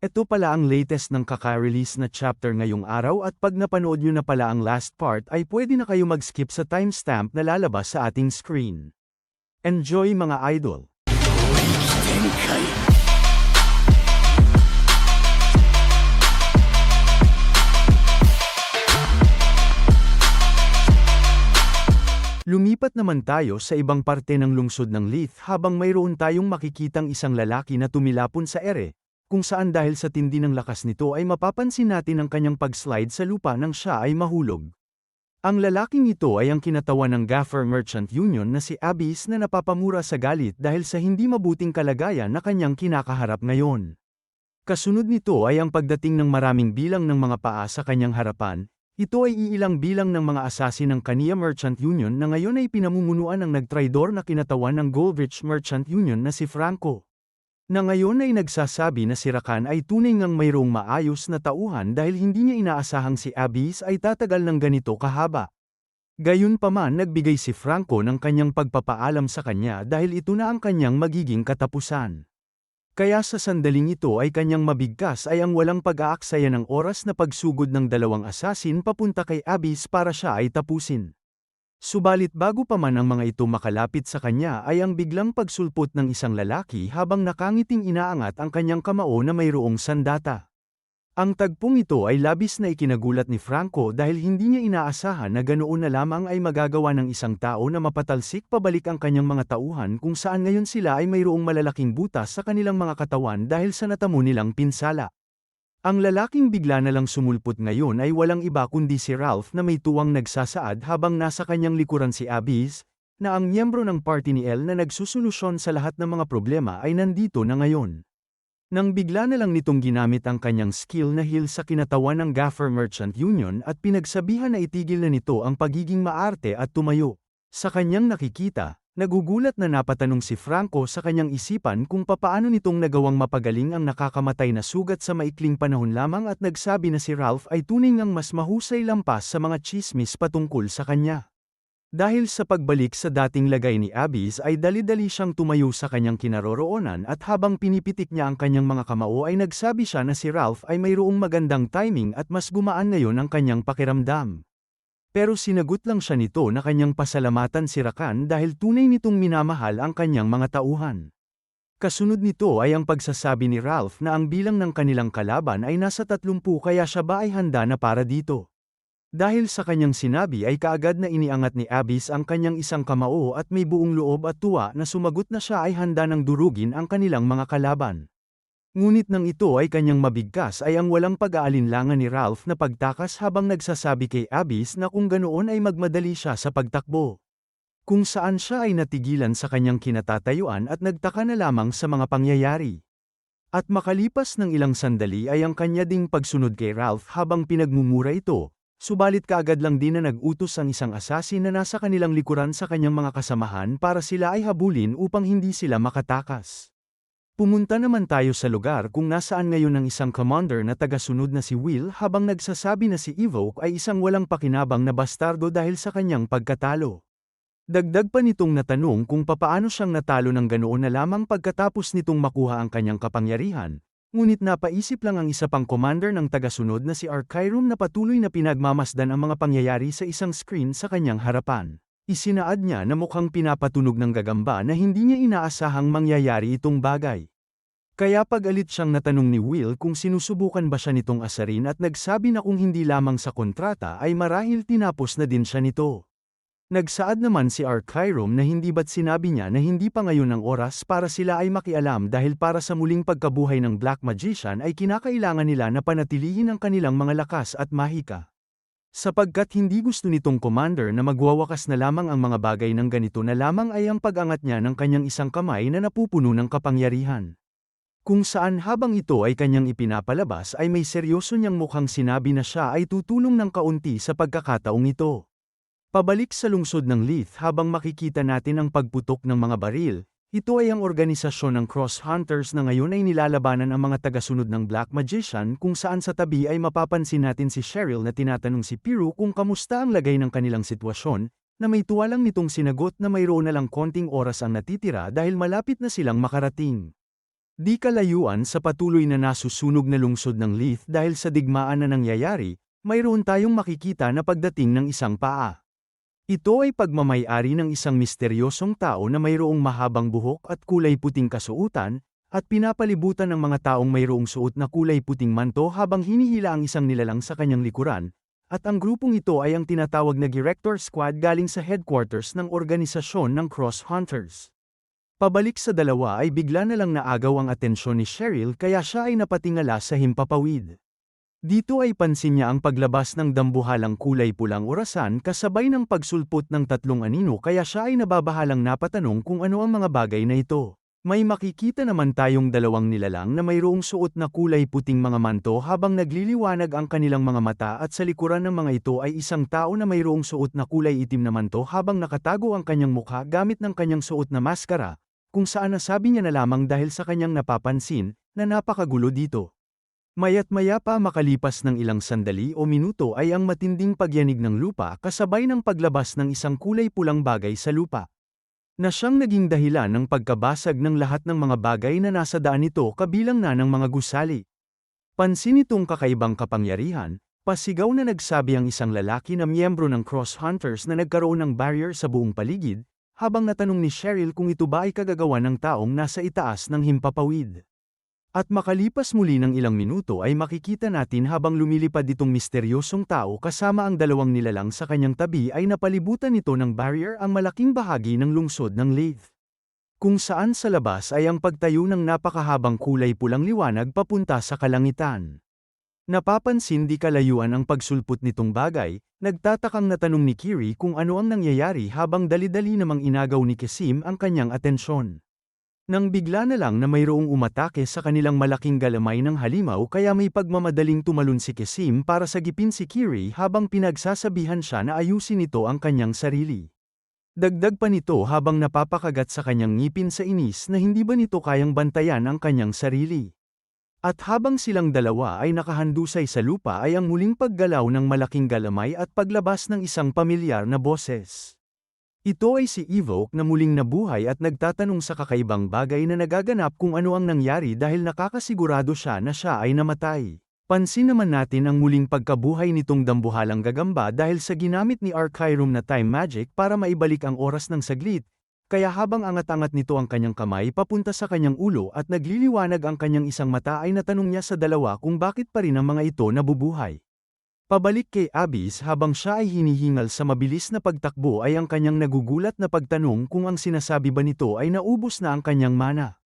Ito pala ang latest ng kaka-release na chapter ngayong araw at pag napanood nyo na pala ang last part ay pwede na kayo mag-skip sa timestamp na lalabas sa ating screen. Enjoy mga idol! Lumipat naman tayo sa ibang parte ng lungsod ng Leith habang mayroon tayong makikitang isang lalaki na tumilapon sa ere, kung saan dahil sa tindi ng lakas nito ay mapapansin natin ang kanyang pag-slide sa lupa nang siya ay mahulog. Ang lalaking ito ay ang kinatawan ng Gaffer Merchant Union na si Abyss na napapamura sa galit dahil sa hindi mabuting kalagayan na kanyang kinakaharap ngayon. Kasunod nito ay ang pagdating ng maraming bilang ng mga paa sa kanyang harapan, ito ay iilang bilang ng mga asasin ng Kania Merchant Union na ngayon ay pinamumunuan ng nagtraidor na kinatawan ng Goldrich Merchant Union na si Franco. Na ngayon ay nagsasabi na si Rakan ay tunay ngang mayroong maayos na tauhan dahil hindi niya inaasahang si Abyss ay tatagal ng ganito kahaba. Gayunpaman nagbigay si Franco ng kanyang pagpapaalam sa kanya dahil ito na ang kanyang magiging katapusan. Kaya sa sandaling ito ay kanyang mabigkas ay ang walang pag-aaksaya ng oras na pagsugod ng dalawang asasin papunta kay Abyss para siya ay tapusin. Subalit bago pa man ang mga ito makalapit sa kanya ay ang biglang pagsulpot ng isang lalaki habang nakangiting inaangat ang kanyang kamao na mayroong sandata. Ang tagpong ito ay labis na ikinagulat ni Franco dahil hindi niya inaasahan na ganoon na lamang ay magagawa ng isang tao na mapatalsik pabalik ang kanyang mga tauhan kung saan ngayon sila ay mayroong malalaking butas sa kanilang mga katawan dahil sa natamo nilang pinsala. Ang lalaking bigla na lang sumulpot ngayon ay walang iba kundi si Ralph na may tuwang nagsasaad habang nasa kanyang likuran si Abyss, na ang miyembro ng party ni El na nagsusolusyon sa lahat ng mga problema ay nandito na ngayon. Nang bigla na lang nitong ginamit ang kanyang skill na heal sa kinatawan ng Gaffer Merchant Union at pinagsabihan na itigil na nito ang pagiging maarte at tumayo. Sa kanyang nakikita, nagugulat na napatanong si Franco sa kanyang isipan kung papaano nitong nagawang mapagaling ang nakakamatay na sugat sa maikling panahon lamang at nagsabi na si Ralph ay tunay ngang mas mahusay lampas sa mga chismis patungkol sa kanya. Dahil sa pagbalik sa dating lagay ni Abyss ay dali-dali siyang tumayo sa kanyang kinaroroonan at habang pinipitik niya ang kanyang mga kamao ay nagsabi siya na si Ralph ay mayroong magandang timing at mas gumaan ngayon ang kanyang pakiramdam. Pero sinagot lang siya nito na kanyang pasalamatan si Rakan dahil tunay nitong minamahal ang kanyang mga tauhan. Kasunod nito ay ang pagsasabi ni Ralph na ang bilang ng kanilang kalaban ay nasa 30 kaya siya ba ay handa na para dito. Dahil sa kanyang sinabi ay kaagad na iniangat ni Abyss ang kanyang isang kamao at may buong loob at tuwa na sumagot na siya ay handa ng durugin ang kanilang mga kalaban. Ngunit nang ito ay kanyang mabigkas ay ang walang pag-aalinlangan ni Ralph na pagtakas habang nagsasabi kay Abyss na kung ganoon ay magmadali siya sa pagtakbo. Kung saan siya ay natigilan sa kanyang kinatatayuan at nagtaka na lamang sa mga pangyayari. At makalipas ng ilang sandali ay ang kanya ding pagsunod kay Ralph habang pinagmumura ito, Subalit kaagad lang din na nag-utos ang isang asasin na nasa kanilang likuran sa kanyang mga kasamahan para sila ay habulin upang hindi sila makatakas. Pumunta naman tayo sa lugar kung nasaan ngayon ang isang commander na tagasunod na si Will habang nagsasabi na si Evoke ay isang walang pakinabang na bastardo dahil sa kanyang pagkatalo. Dagdag pa nitong natanong kung papaano siyang natalo ng ganoon na lamang pagkatapos nitong makuha ang kanyang kapangyarihan, Ngunit napaisip lang ang isa pang commander ng tagasunod na si Archirum na patuloy na pinagmamasdan ang mga pangyayari sa isang screen sa kanyang harapan. Isinaad niya na mukhang pinapatunog ng gagamba na hindi niya inaasahang mangyayari itong bagay. Kaya pag-alit siyang natanong ni Will kung sinusubukan ba siya nitong asarin at nagsabi na kung hindi lamang sa kontrata ay marahil tinapos na din siya nito. Nagsaad naman si Archirum na hindi ba't sinabi niya na hindi pa ngayon ang oras para sila ay makialam dahil para sa muling pagkabuhay ng Black Magician ay kinakailangan nila na panatilihin ang kanilang mga lakas at mahika. Sapagkat hindi gusto nitong commander na magwawakas na lamang ang mga bagay ng ganito na lamang ay ang pag-angat niya ng kanyang isang kamay na napupuno ng kapangyarihan. Kung saan habang ito ay kanyang ipinapalabas ay may seryoso niyang mukhang sinabi na siya ay tutulong ng kaunti sa pagkakataong ito. Pabalik sa lungsod ng Leith habang makikita natin ang pagputok ng mga baril, ito ay ang organisasyon ng Cross Hunters na ngayon ay nilalabanan ang mga tagasunod ng Black Magician kung saan sa tabi ay mapapansin natin si Cheryl na tinatanong si Piru kung kamusta ang lagay ng kanilang sitwasyon, na may tuwalang nitong sinagot na mayroon na lang konting oras ang natitira dahil malapit na silang makarating. Di kalayuan sa patuloy na nasusunog na lungsod ng Leith dahil sa digmaan na nangyayari, mayroon tayong makikita na pagdating ng isang paa. Ito ay pagmamayari ng isang misteryosong tao na mayroong mahabang buhok at kulay puting kasuutan, at pinapalibutan ng mga taong mayroong suot na kulay puting manto habang hinihila ang isang nilalang sa kanyang likuran, at ang grupong ito ay ang tinatawag na Director Squad galing sa headquarters ng organisasyon ng Cross Hunters. Pabalik sa dalawa ay bigla na lang naagaw ang atensyon ni Cheryl kaya siya ay napatingala sa himpapawid. Dito ay pansin niya ang paglabas ng dambuhalang kulay pulang orasan kasabay ng pagsulpot ng tatlong anino kaya siya ay nababahalang napatanong kung ano ang mga bagay na ito. May makikita naman tayong dalawang nilalang na mayroong suot na kulay puting mga manto habang nagliliwanag ang kanilang mga mata at sa likuran ng mga ito ay isang tao na mayroong suot na kulay itim na manto habang nakatago ang kanyang mukha gamit ng kanyang suot na maskara, kung saan nasabi niya na lamang dahil sa kanyang napapansin, na napakagulo dito. Mayat maya pa makalipas ng ilang sandali o minuto ay ang matinding pagyanig ng lupa kasabay ng paglabas ng isang kulay pulang bagay sa lupa. Na siyang naging dahilan ng pagkabasag ng lahat ng mga bagay na nasa daan nito kabilang na ng mga gusali. Pansin itong kakaibang kapangyarihan, pasigaw na nagsabi ang isang lalaki na miyembro ng Cross Hunters na nagkaroon ng barrier sa buong paligid, habang natanong ni Cheryl kung ito ba ay kagagawa ng taong nasa itaas ng himpapawid. At makalipas muli ng ilang minuto ay makikita natin habang lumilipad itong misteryosong tao kasama ang dalawang nilalang sa kanyang tabi ay napalibutan nito ng barrier ang malaking bahagi ng lungsod ng Leith. Kung saan sa labas ay ang pagtayo ng napakahabang kulay pulang liwanag papunta sa kalangitan. Napapansin di kalayuan ang pagsulpot nitong bagay, nagtatakang natanong ni Kiri kung ano ang nangyayari habang dali-dali namang inagaw ni Kasim ang kanyang atensyon. Nang bigla na lang na mayroong umatake sa kanilang malaking galamay ng halimaw kaya may pagmamadaling tumalon si Kesim para sagipin si Kiri habang pinagsasabihan siya na ayusin nito ang kanyang sarili. Dagdag pa nito habang napapakagat sa kanyang ngipin sa inis na hindi ba nito kayang bantayan ang kanyang sarili. At habang silang dalawa ay nakahandusay sa lupa ay ang muling paggalaw ng malaking galamay at paglabas ng isang pamilyar na boses. Ito ay si Evoke na muling nabuhay at nagtatanong sa kakaibang bagay na nagaganap kung ano ang nangyari dahil nakakasigurado siya na siya ay namatay. Pansin naman natin ang muling pagkabuhay nitong dambuhalang gagamba dahil sa ginamit ni Archirum na time magic para maibalik ang oras ng saglit, kaya habang angat-angat nito ang kanyang kamay papunta sa kanyang ulo at nagliliwanag ang kanyang isang mata ay natanong niya sa dalawa kung bakit pa rin ang mga ito nabubuhay. Pabalik kay Abis habang siya ay hinihingal sa mabilis na pagtakbo ay ang kanyang nagugulat na pagtanong kung ang sinasabi ba nito ay naubos na ang kanyang mana.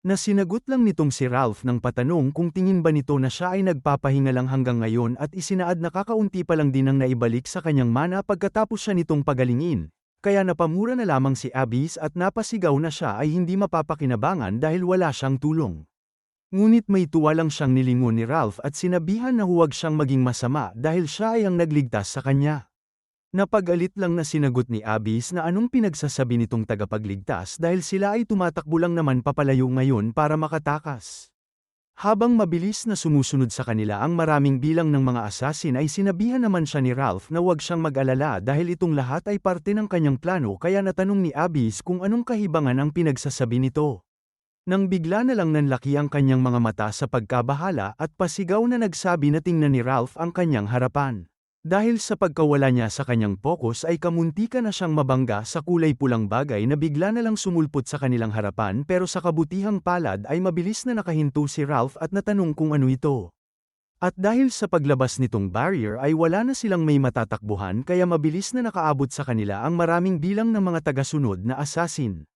Na sinagot lang nitong si Ralph ng patanong kung tingin ba nito na siya ay nagpapahinga lang hanggang ngayon at isinaad na kakaunti pa lang din ang naibalik sa kanyang mana pagkatapos siya nitong pagalingin, kaya napamura na lamang si Abis at napasigaw na siya ay hindi mapapakinabangan dahil wala siyang tulong. Ngunit may tuwa lang siyang nilingon ni Ralph at sinabihan na huwag siyang maging masama dahil siya ay ang nagligtas sa kanya. Napagalit lang na sinagot ni Abis na anong pinagsasabi nitong tagapagligtas dahil sila ay tumatakbo lang naman papalayo ngayon para makatakas. Habang mabilis na sumusunod sa kanila ang maraming bilang ng mga asasin ay sinabihan naman siya ni Ralph na huwag siyang mag-alala dahil itong lahat ay parte ng kanyang plano kaya natanong ni Abis kung anong kahibangan ang pinagsasabi nito. Nang bigla na lang nanlaki ang kanyang mga mata sa pagkabahala at pasigaw na nagsabi na tingnan ni Ralph ang kanyang harapan. Dahil sa pagkawala niya sa kanyang pokus ay kamuntika na siyang mabangga sa kulay pulang bagay na bigla na lang sumulpot sa kanilang harapan pero sa kabutihang palad ay mabilis na nakahinto si Ralph at natanong kung ano ito. At dahil sa paglabas nitong barrier ay wala na silang may matatakbuhan kaya mabilis na nakaabot sa kanila ang maraming bilang ng mga tagasunod na assassin.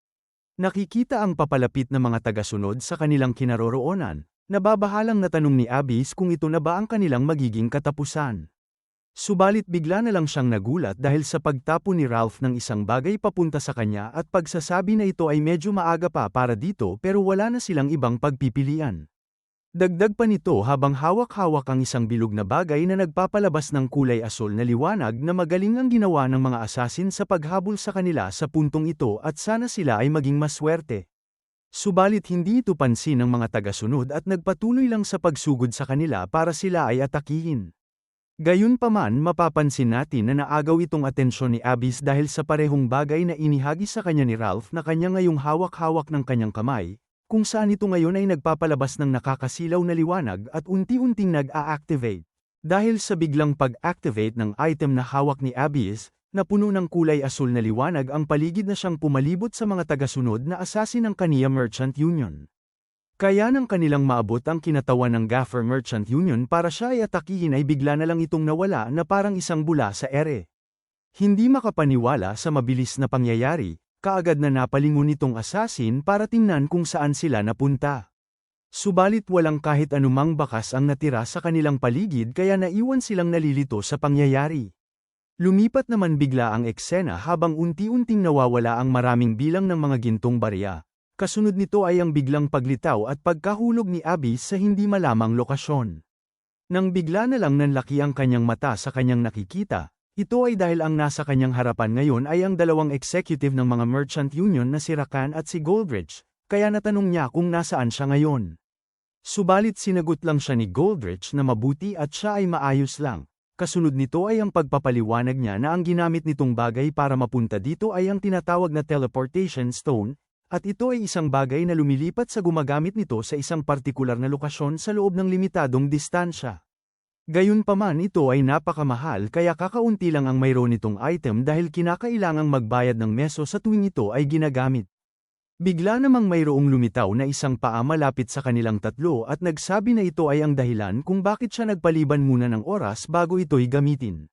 Nakikita ang papalapit na mga tagasunod sa kanilang kinaroroonan, nababahalang natanong ni Abis kung ito na ba ang kanilang magiging katapusan. Subalit bigla na lang siyang nagulat dahil sa pagtapo ni Ralph ng isang bagay papunta sa kanya at pagsasabi na ito ay medyo maaga pa para dito pero wala na silang ibang pagpipilian. Dagdag pa nito habang hawak-hawak ang isang bilog na bagay na nagpapalabas ng kulay asol na liwanag na magaling ang ginawa ng mga asasin sa paghabol sa kanila sa puntong ito at sana sila ay maging maswerte. Subalit hindi ito pansin ng mga tagasunod at nagpatuloy lang sa pagsugod sa kanila para sila ay atakihin. Gayunpaman mapapansin natin na naagaw itong atensyon ni Abis dahil sa parehong bagay na inihagi sa kanya ni Ralph na kanya ngayong hawak-hawak ng kanyang kamay, kung saan ito ngayon ay nagpapalabas ng nakakasilaw na liwanag at unti-unting nag-a-activate. Dahil sa biglang pag-activate ng item na hawak ni Abyss, na puno ng kulay asul na liwanag ang paligid na siyang pumalibot sa mga tagasunod na asasin ng kaniya Merchant Union. Kaya nang kanilang maabot ang kinatawan ng Gaffer Merchant Union para siya ay atakihin ay bigla na lang itong nawala na parang isang bula sa ere. Hindi makapaniwala sa mabilis na pangyayari, kaagad na napalingon itong asasin para tingnan kung saan sila napunta. Subalit walang kahit anumang bakas ang natira sa kanilang paligid kaya naiwan silang nalilito sa pangyayari. Lumipat naman bigla ang eksena habang unti-unting nawawala ang maraming bilang ng mga gintong barya. Kasunod nito ay ang biglang paglitaw at pagkahulog ni Abby sa hindi malamang lokasyon. Nang bigla na lang nanlaki ang kanyang mata sa kanyang nakikita, ito ay dahil ang nasa kanyang harapan ngayon ay ang dalawang executive ng mga merchant union na si Rakan at si Goldrich, kaya natanong niya kung nasaan siya ngayon. Subalit sinagot lang siya ni Goldrich na mabuti at siya ay maayos lang. Kasunod nito ay ang pagpapaliwanag niya na ang ginamit nitong bagay para mapunta dito ay ang tinatawag na teleportation stone, at ito ay isang bagay na lumilipat sa gumagamit nito sa isang partikular na lokasyon sa loob ng limitadong distansya. Gayunpaman ito ay napakamahal kaya kakaunti lang ang mayroon nitong item dahil kinakailangang magbayad ng meso sa tuwing ito ay ginagamit. Bigla namang mayroong lumitaw na isang paa malapit sa kanilang tatlo at nagsabi na ito ay ang dahilan kung bakit siya nagpaliban muna ng oras bago ito'y gamitin.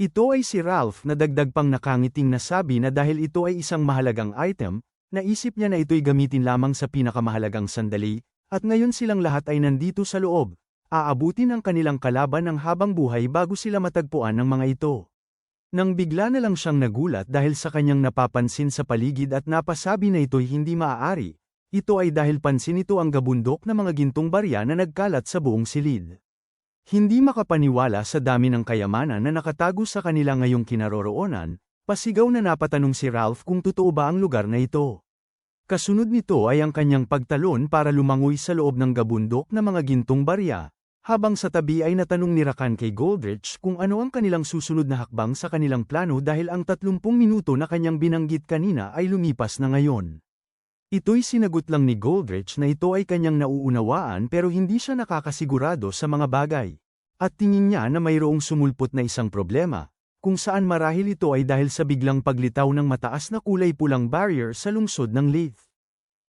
Ito ay si Ralph na dagdag pang nakangiting na sabi na dahil ito ay isang mahalagang item, naisip niya na ito'y gamitin lamang sa pinakamahalagang sandali, at ngayon silang lahat ay nandito sa loob, aabutin ang kanilang kalaban ng habang buhay bago sila matagpuan ng mga ito. Nang bigla na lang siyang nagulat dahil sa kanyang napapansin sa paligid at napasabi na ito'y hindi maaari, ito ay dahil pansin ito ang gabundok na mga gintong barya na nagkalat sa buong silid. Hindi makapaniwala sa dami ng kayamanan na nakatago sa kanila ngayong kinaroroonan, pasigaw na napatanong si Ralph kung totoo ba ang lugar na ito. Kasunod nito ay ang kanyang pagtalon para lumangoy sa loob ng gabundok na mga gintong barya, habang sa tabi ay natanong ni Rakan kay Goldrich kung ano ang kanilang susunod na hakbang sa kanilang plano dahil ang 30 minuto na kanyang binanggit kanina ay lumipas na ngayon. Ito'y sinagot lang ni Goldrich na ito ay kanyang nauunawaan pero hindi siya nakakasigurado sa mga bagay. At tingin niya na mayroong sumulpot na isang problema, kung saan marahil ito ay dahil sa biglang paglitaw ng mataas na kulay pulang barrier sa lungsod ng Leith.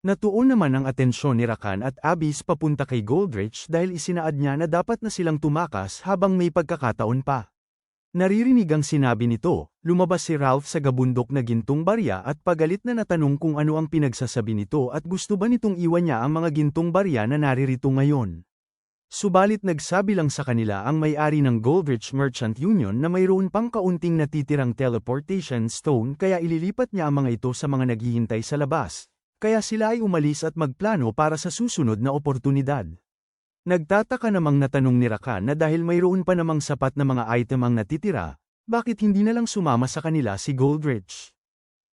Natuon naman ang atensyon ni Rakan at Abis papunta kay Goldrich dahil isinaad niya na dapat na silang tumakas habang may pagkakataon pa. Naririnig ang sinabi nito, lumabas si Ralph sa gabundok na gintong barya at pagalit na natanong kung ano ang pinagsasabi nito at gusto ba nitong iwan niya ang mga gintong barya na naririto ngayon. Subalit nagsabi lang sa kanila ang may-ari ng Goldrich Merchant Union na mayroon pang kaunting natitirang teleportation stone kaya ililipat niya ang mga ito sa mga naghihintay sa labas, kaya sila ay umalis at magplano para sa susunod na oportunidad. Nagtataka namang natanong ni Rakan na dahil mayroon pa namang sapat na mga item ang natitira, bakit hindi na lang sumama sa kanila si Goldrich?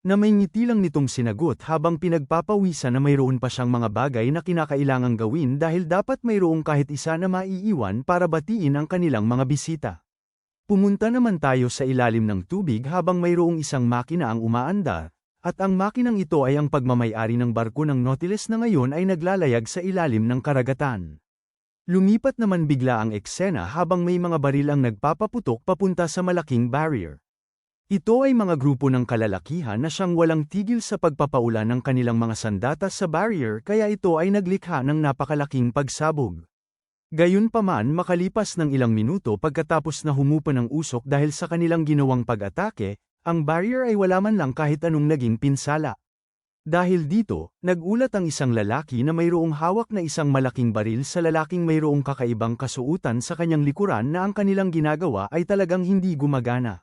Na may ngiti lang nitong sinagot habang pinagpapawisan na mayroon pa siyang mga bagay na kinakailangang gawin dahil dapat mayroong kahit isa na maiiwan para batiin ang kanilang mga bisita. Pumunta naman tayo sa ilalim ng tubig habang mayroong isang makina ang umaandar, at ang makinang ito ay ang pagmamayari ng barko ng Nautilus na ngayon ay naglalayag sa ilalim ng karagatan. Lumipat naman bigla ang eksena habang may mga baril ang nagpapaputok papunta sa malaking barrier. Ito ay mga grupo ng kalalakihan na siyang walang tigil sa pagpapaulan ng kanilang mga sandata sa barrier kaya ito ay naglikha ng napakalaking pagsabog. Gayunpaman makalipas ng ilang minuto pagkatapos na humupa ng usok dahil sa kanilang ginawang pag-atake, ang barrier ay wala man lang kahit anong naging pinsala. Dahil dito, nagulat ang isang lalaki na mayroong hawak na isang malaking baril sa lalaking mayroong kakaibang kasuutan sa kanyang likuran na ang kanilang ginagawa ay talagang hindi gumagana.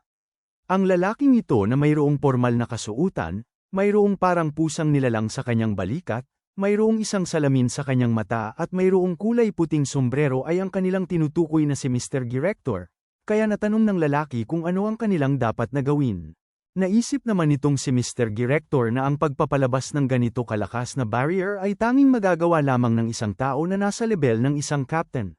Ang lalaking ito na mayroong formal na kasuutan, mayroong parang pusang nilalang sa kanyang balikat, mayroong isang salamin sa kanyang mata at mayroong kulay puting sombrero ay ang kanilang tinutukoy na si Mr. Director, kaya natanong ng lalaki kung ano ang kanilang dapat na gawin. Naisip naman nitong si Mr. Director na ang pagpapalabas ng ganito kalakas na barrier ay tanging magagawa lamang ng isang tao na nasa level ng isang captain.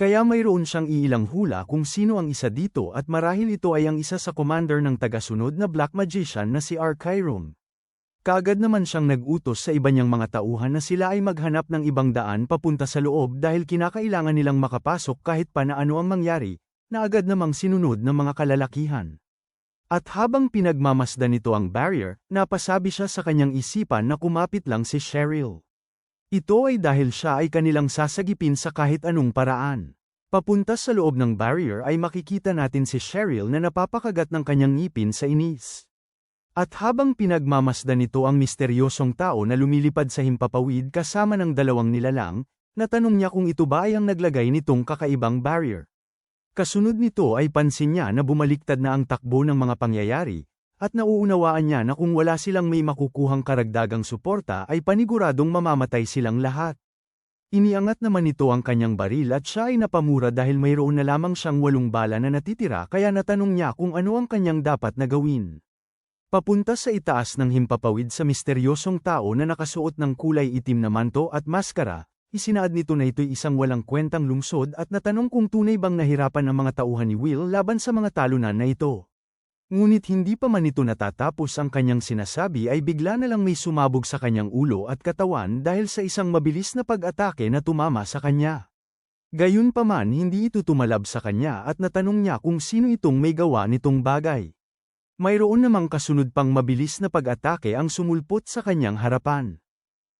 Kaya mayroon siyang iilang hula kung sino ang isa dito at marahil ito ay ang isa sa commander ng tagasunod na Black Magician na si Archirum. Kaagad naman siyang nag-utos sa iba niyang mga tauhan na sila ay maghanap ng ibang daan papunta sa loob dahil kinakailangan nilang makapasok kahit pa na ano ang mangyari, na agad namang sinunod ng mga kalalakihan. At habang pinagmamasdan nito ang barrier, napasabi siya sa kanyang isipan na kumapit lang si Cheryl. Ito ay dahil siya ay kanilang sasagipin sa kahit anong paraan. Papunta sa loob ng barrier ay makikita natin si Cheryl na napapakagat ng kanyang ngipin sa inis. At habang pinagmamasdan nito ang misteryosong tao na lumilipad sa himpapawid kasama ng dalawang nilalang, natanong niya kung ito ba ay ang naglagay nitong kakaibang barrier. Kasunod nito ay pansin niya na bumaliktad na ang takbo ng mga pangyayari, at nauunawaan niya na kung wala silang may makukuhang karagdagang suporta ay paniguradong mamamatay silang lahat. Iniangat naman nito ang kanyang baril at siya ay napamura dahil mayroon na lamang siyang walong bala na natitira kaya natanong niya kung ano ang kanyang dapat na gawin. Papunta sa itaas ng himpapawid sa misteryosong tao na nakasuot ng kulay itim na manto at maskara, isinaad nito na ito'y isang walang kwentang lungsod at natanong kung tunay bang nahirapan ang mga tauhan ni Will laban sa mga talunan na ito. Ngunit hindi pa man ito natatapos ang kanyang sinasabi ay bigla na lang may sumabog sa kanyang ulo at katawan dahil sa isang mabilis na pag-atake na tumama sa kanya. Gayunpaman hindi ito tumalab sa kanya at natanong niya kung sino itong may gawa nitong bagay. Mayroon namang kasunod pang mabilis na pag-atake ang sumulpot sa kanyang harapan.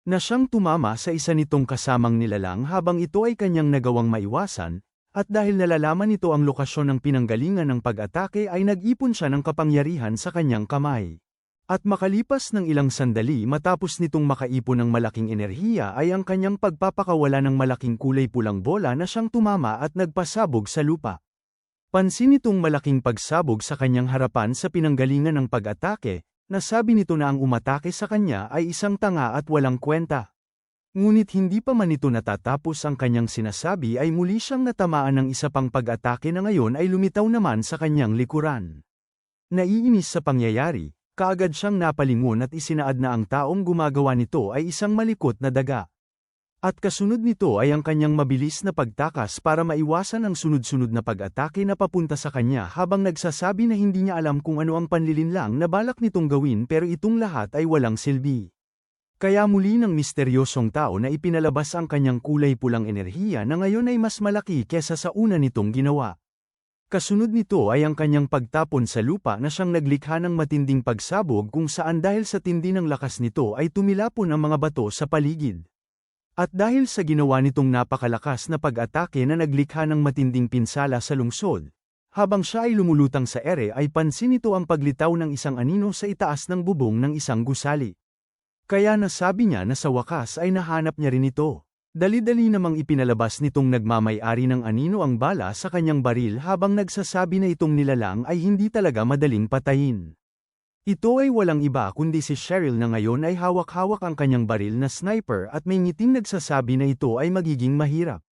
Na siyang tumama sa isa nitong kasamang nilalang habang ito ay kanyang nagawang maiwasan, at dahil nalalaman nito ang lokasyon ng pinanggalingan ng pag-atake ay nag-ipon siya ng kapangyarihan sa kanyang kamay. At makalipas ng ilang sandali matapos nitong makaipon ng malaking enerhiya ay ang kanyang pagpapakawala ng malaking kulay pulang bola na siyang tumama at nagpasabog sa lupa. Pansin nitong malaking pagsabog sa kanyang harapan sa pinanggalingan ng pag-atake, nasabi nito na ang umatake sa kanya ay isang tanga at walang kwenta. Ngunit hindi pa man ito natatapos ang kanyang sinasabi ay muli siyang natamaan ng isa pang pag-atake na ngayon ay lumitaw naman sa kanyang likuran. Naiinis sa pangyayari, kaagad siyang napalingon at isinaad na ang taong gumagawa nito ay isang malikot na daga. At kasunod nito ay ang kanyang mabilis na pagtakas para maiwasan ang sunod-sunod na pag-atake na papunta sa kanya habang nagsasabi na hindi niya alam kung ano ang panlilinlang na balak nitong gawin pero itong lahat ay walang silbi. Kaya muli ng misteryosong tao na ipinalabas ang kanyang kulay pulang enerhiya na ngayon ay mas malaki kesa sa una nitong ginawa. Kasunod nito ay ang kanyang pagtapon sa lupa na siyang naglikha ng matinding pagsabog kung saan dahil sa tindi ng lakas nito ay tumilapon ang mga bato sa paligid. At dahil sa ginawa nitong napakalakas na pag-atake na naglikha ng matinding pinsala sa lungsod, habang siya ay lumulutang sa ere ay pansin nito ang paglitaw ng isang anino sa itaas ng bubong ng isang gusali. Kaya nasabi niya na sa wakas ay nahanap niya rin ito. Dali-dali namang ipinalabas nitong nagmamay-ari ng anino ang bala sa kanyang baril habang nagsasabi na itong nilalang ay hindi talaga madaling patayin. Ito ay walang iba kundi si Cheryl na ngayon ay hawak-hawak ang kanyang baril na sniper at may ngiting nagsasabi na ito ay magiging mahirap.